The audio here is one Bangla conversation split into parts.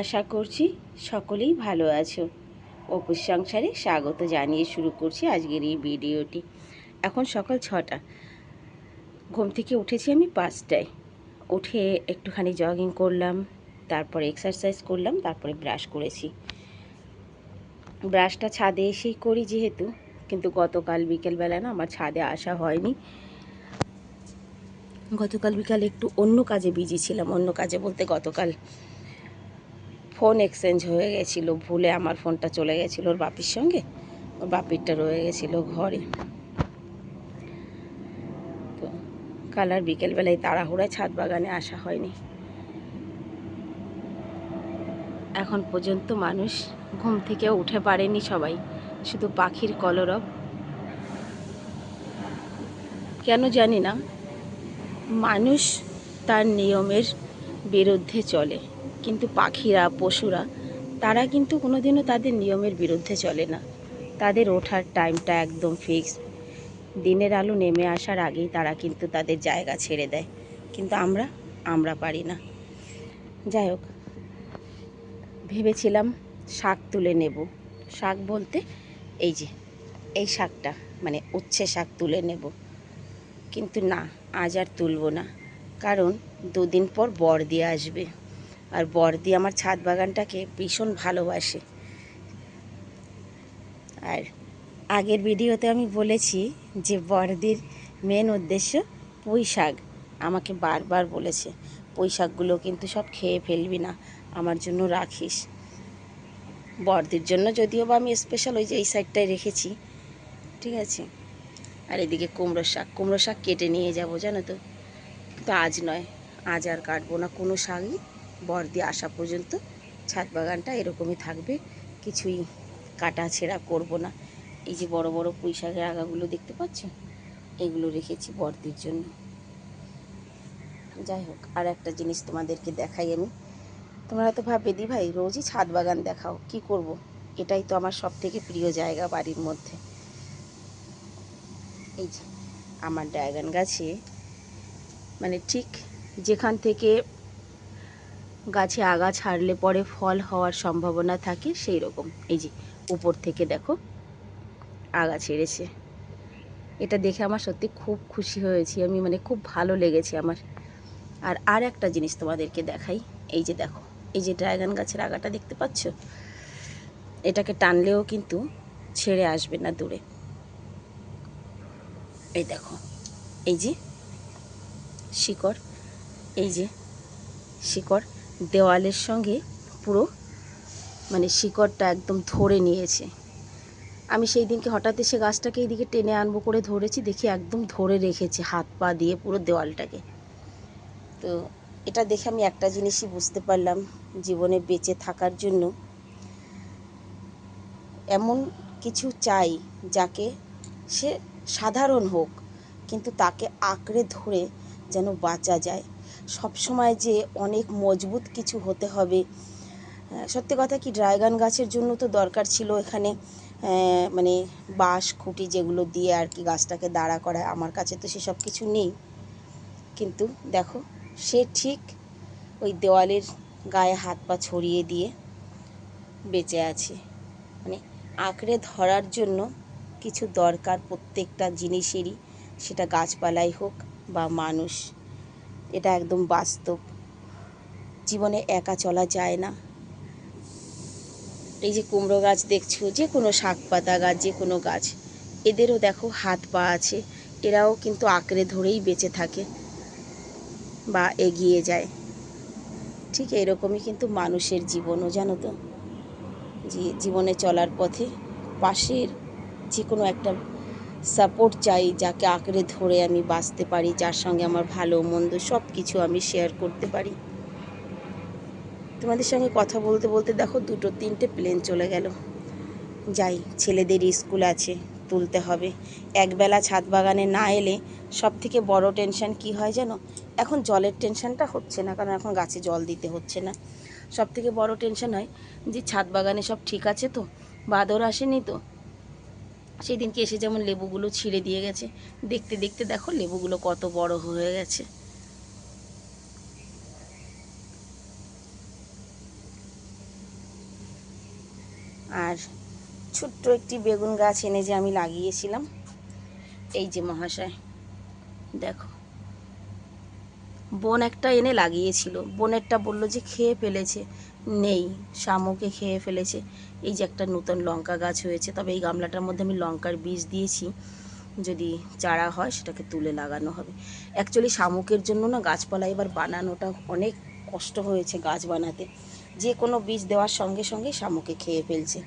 আশা করছি সকলেই ভালো আছো। অপুর সংসারে স্বাগত জানিয়ে শুরু করছি আজকের এই ভিডিওটি। এখন সকাল ছটা। ঘুম থেকে উঠেছি আমি পাঁচটায়। উঠে একটুখানি জগিং করলাম, তারপরে এক্সারসাইজ করলাম, তারপরে ব্রাশ করেছি। ব্রাশটা ছাদে এসেই করি যেহেতু, কিন্তু গতকাল বিকেলবেলা না আমার ছাদে আসা হয়নি। গতকাল বিকালে একটু অন্য কাজে বিজি ছিলাম। অন্য কাজে বলতে গতকাল ফোন এক্সচেঞ্জ হয়ে গেছিল, ভুলে আমার ফোনটা চলে গেছিল ওর বাপির সঙ্গে। ওর বাপিরটা রয়ে গেছিল ঘরে। তো কাল আর বিকেলবেলায় তাড়াহুড়ায় ছাদ বাগানে আসা হয়নি। এখন পর্যন্ত মানুষ ঘুম থেকে উঠে পারেনি সবাই, শুধু পাখির কলরব। কেন জানি না, মানুষ তার নিয়মের বিরুদ্ধে চলে। কিন্তু পাখিরা, পশুরা, তারা কিন্তু কোনোদিনও তাদের নিয়মের বিরুদ্ধে চলে না। তাদের ওঠার টাইমটা একদম ফিক্স দিনের আলো নেমে আসার আগেই তারা কিন্তু তাদের জায়গা ছেড়ে দেয়। কিন্তু আমরা আমরা পারি না। যাই হোক, ভেবেছিলাম শাক তুলে নেব। শাক বলতে এই যে, এই শাকটা মানে উচ্ছে শাক তুলে নেব। কিন্তু না, আজ আর তুলব না। কারণ দুদিন পর বর দিয়ে আসবে। আর বর্দি আমার ছাদ বাগানটাকে ভীষণ ভালোবাসে। আর আগের ভিডিওতে আমি বলেছি যে বর্দির মেন উদ্দেশ্য পুঁই শাক। আমাকে বারবার বলেছে, পুঁই শাকগুলো কিন্তু সব খেয়ে ফেলবি না, আমার জন্য রাখিস। বর্দির জন্য যদিও বা আমি স্পেশাল ওই যে এই সাইডটায় রেখেছি, ঠিক আছে? আর এদিকে কুমড়ো শাক কুমড়ো শাক কেটে নিয়ে যাব, জানো তো? কিন্তু আজ নয়, আজ আর কাটবো না, কোনো শাকই। দিয়ে আসা পর্যন্ত ছাদ বাগানটা এরকমই থাকবে। কিছুই কাটা ছেঁড়া করব না। এই যে বড় বড় পুঁই শাকের আগাগুলো দেখতে পাচ্ছ? এগুলো রেখেছি বর্দির জন্য। যাই হোক, আর একটা জিনিস তোমাদেরকে দেখাই আমি। তোমরা হয়তো ভাববে, দি ভাই, রোজই ছাদ বাগান দেখাও, কি করব। এটাই তো আমার সব থেকে প্রিয় জায়গা বাড়ির মধ্যে। এই যে, আমার ড্রাগন গাছে মানে ঠিক যেখান থেকে গাছে আগা ছাড়লে পরে ফল হওয়ার সম্ভাবনা থাকে সেই রকম এই যে, উপর থেকে দেখো, আগা ছেড়েছে। এটা দেখে আমার সত্যি খুব খুশি হয়েছি। আমি মানে খুব ভালো লেগেছে আমার। আর আর একটা জিনিস তোমাদেরকে দেখাই। এই যে দেখো, এই যে ড্রাগন গাছের আগাটা দেখতে পাচ্ছ? এটাকে টানলেও কিন্তু ছেড়ে আসবে না দূরে। এই দেখো, এই যে শিকড়, এই যে শিকড় দেওয়ালের সঙ্গে পুরো মানে শিকড়টা একদম ধরে নিয়েছে। আমি সেই দিনকে হঠাৎ এসে গাছটাকে এইদিকে টেনে আনব করে ধরেছি, দেখি একদম ধরে রেখেছে, হাত পা দিয়ে পুরো দেওয়ালটাকে। তো এটা দেখে আমি একটা জিনিসই বুঝতে পারলাম জীবনে বেঁচে থাকার জন্য। এমন কিছু চাই যাকে সে সাধারণ হোক, কিন্তু তাকে আঁকড়ে ধরে যেন বাঁচা যায়। সব সময় যে অনেক মজবুত কিছু হতে হবে। সত্যি কথা কি ড্রাগন গাছের জন্য তো দরকার ছিল এখানে মানে বাঁশ খুঁটি যেগুলো দিয়ে আর কি গাছটাকে দাঁড়া করায়। আমার কাছে তো সেসব কিছু নেই। কিন্তু দেখো, সে ঠিক ওই দেওয়ালের গায়ে হাত পা ছড়িয়ে দিয়ে বেঁচে আছে। মানে আঁকড়ে ধরার জন্য কিছু দরকার প্রত্যেকটা জিনিসেরই। সেটা গাছপালাই হোক বা মানুষ। এটা একদম বাস্তব। জীবনে একা চলা যায় না। এই যে কুমড়ো গাছ দেখছ, যে কোনো শাক পাতা গাছ, যে কোনো গাছ, এদেরও দেখো হাত পা আছে। এরাও কিন্তু আঁকড়ে ধরেই বেঁচে থাকে বা এগিয়ে যায়। ঠিক এরকমই কিন্তু মানুষের জীবনও, জানো তো? জীবনে চলার পথে পাশের যে কোনো একটা সাপোর্ট চাই, যাকে আঁকড়ে ধরে আমি বাঁচতে পারি, যার সঙ্গে আমার ভালো মন্দ সব কিছু আমি শেয়ার করতে পারি। তোমাদের সঙ্গে কথা বলতে বলতে দেখো দুটো তিনটে প্লেন চলে গেল। যাই, ছেলেদের স্কুল আছে, তুলতে হবে। একবেলা ছাদ বাগানে না এলে সব থেকে বড় টেনশন কি হয় জানো? এখন জলের টেনশনটা হচ্ছে না, কারণ এখন গাছে জল দিতে হচ্ছে না। সব থেকে বড় টেনশন হয় যে ছাদ বাগানে সব ঠিক আছে তো? বাদর আসেনি তো? সেই দিনকে এসে যেমন লেবুগুলো ছিঁড়ে দিয়ে গেছে, দেখতে দেখতে দেখো লেবুগুলো কত বড় হয়ে গেছে। আর ছোট্ট একটি বেগুন গাছ এনে যে আমি লাগিয়েছিলাম, এই যে মহাশয়, দেখো। বোন একটা এনে লাগিয়েছিল। বোনেরটা বলল যে, খেয়ে ফেলেছে। নেই, শামুকে খেয়ে ফেলেছে। এই যে একটা নতুন লঙ্কা গাছ হয়েছে, তবে এই গামলাটার মধ্যে আমি লঙ্কার বীজ দিয়েছি। যদি চারা হয়, সেটাকে তুলে লাগানো হবে। অ্যাকচুয়ালি শামুকের জন্য না, গাছপালা এবার বানানোটা অনেক কষ্ট হয়েছে গাছ বানাতে। যে কোনো বীজ দেওয়ার সঙ্গে সঙ্গে শামুকে খেয়ে ফেলছে।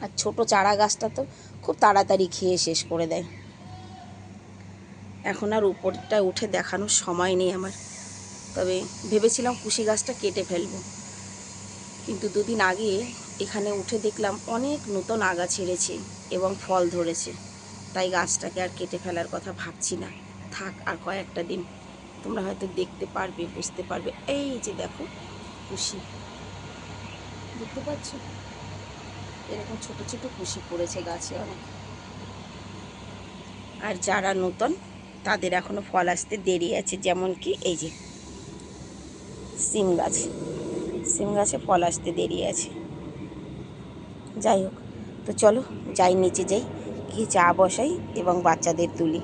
আর ছোট চারা গাছটা তো খুব তাড়াতাড়ি খেয়ে শেষ করে দেয়। এখন আর উপরটা উঠে দেখানোর সময় নেই আমার। তবে ভেবেছিলাম কুশি গাছটা কেটে ফেলব। কিন্তু দুদিন আগে এখানে উঠে দেখলাম অনেক নতুন আগা ছেড়েছে এবং ফল ধরেছে। তাই গাছটাকে আর কেটে ফেলার কথা ভাবছি না। থাক আর কয়েকটা দিন। তোমরা হয়তো দেখতে পারবে, বুঝতে পারবে। এই যে দেখো, কুশি। দেখতে পাচ্ছ? এরকম ছোট ছোট কুশি পড়েছে গাছে অনেক। আর যারা নতুন তাদের এখনও ফল আসতে দেরি আছে, যেমন কি এই যে সিম গাছ। সিম গাছে ফল আসতে দেরি আছে। যাই হোক, তো চলো যাই, নিচে যাই, গিয়ে চা বসাই এবং বাচ্চাদের তুলি।